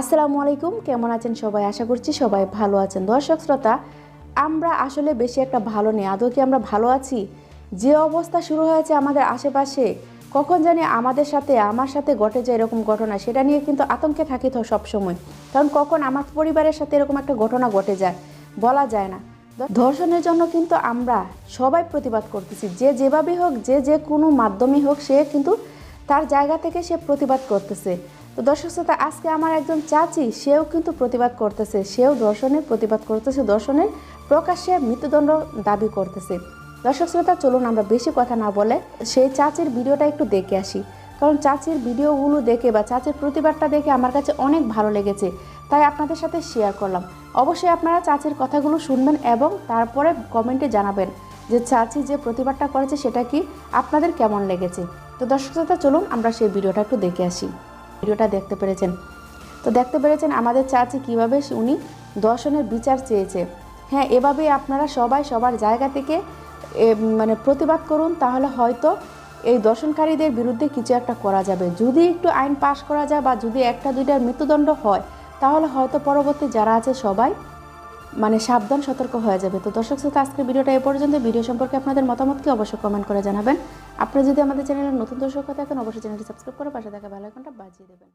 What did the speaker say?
আসসালামু আলাইকুম, কেমন আছেন সবাই? আশা করছি সবাই ভালো আছেন। দর্শক শ্রোতা, আমরা আসলে বেশি একটা ভালো নেই, আদৌ কি আমরা ভালো আছি? যে অবস্থা শুরু হয়েছে আমাদের আশেপাশে, কখন জানি আমাদের সাথে, আমার সাথে ঘটে যায় এরকম ঘটনা, সেটা নিয়ে কিন্তু আতঙ্কে থাকি তো সবসময়। কারণ কখন আমার পরিবারের সাথে এরকম একটা ঘটনা ঘটে যায়, বলা যায় না। ধর্ষণের জন্য কিন্তু আমরা সবাই প্রতিবাদ করতেছি। যে যেভাবেই হোক, যে যে কোনো মাধ্যমে হোক, সে কিন্তু তার জায়গা থেকে সে প্রতিবাদ করতেছে। তো দর্শক শ্রোতা, আজকে আমার একজন চাচি, সেও কিন্তু প্রতিবাদ করতেছে। সেও দর্শনের প্রতিবাদ করতেছে, দর্শনের প্রকাশ্যে মৃত্যুদণ্ড দাবি করতেছে। দর্শক শ্রোতা, চলুন আমরা বেশি কথা না বলে সেই চাচির ভিডিওটা একটু দেখে আসি। কারণ চাচির ভিডিওগুলো দেখে বা চাচির প্রতিবাদটা দেখে আমার কাছে অনেক ভালো লেগেছে। তাই আপনাদের সাথে শেয়ার করলাম। অবশ্যই আপনারা চাচির কথাগুলো শুনবেন এবং তারপরে কমেন্টে জানাবেন যে চাচি যে প্রতিবাদটা করেছে, সেটা কি আপনাদের কেমন লেগেছে? তো দর্শক শ্রোতা, চলুন আমরা সেই ভিডিওটা একটু দেখে আসি। ভিডিওটা দেখতে পেরেছেন? তো দেখতে পেরেছেন আমাদের চাচি কীভাবে উনি দর্শনের বিচার চেয়েছে। হ্যাঁ এভাবেই আপনারা সবাই সবার জায়গা থেকে মানে প্রতিবাদ করুন, তাহলে হয়তো এই দর্শনকারীদের বিরুদ্ধে কিছু একটা করা যাবে। যদি একটু আইন পাশ করা যায় বা যদি একটা দুইটার মৃত্যুদণ্ড হয়, তাহলে হয়তো পরবর্তী যারা আছে সবাই মানে সাবধান, সতর্ক হয়ে যাবে। তো দর্শক শ্রোতা, আজকের ভিডিওটা এ পর্যন্ত। ভিডিও সম্পর্কে আপনাদের মতামতকে অবশ্যই কমেন্ট করে জানাবেন। আপনারা যদি আমাদের চ্যানেলের নতুন দর্শক হয়ে থাকেন, অবশ্যই চ্যানেলটি সাবস্ক্রাইব করে পাশে থাকা বেল আইকনটা বাজিয়ে দেবেন।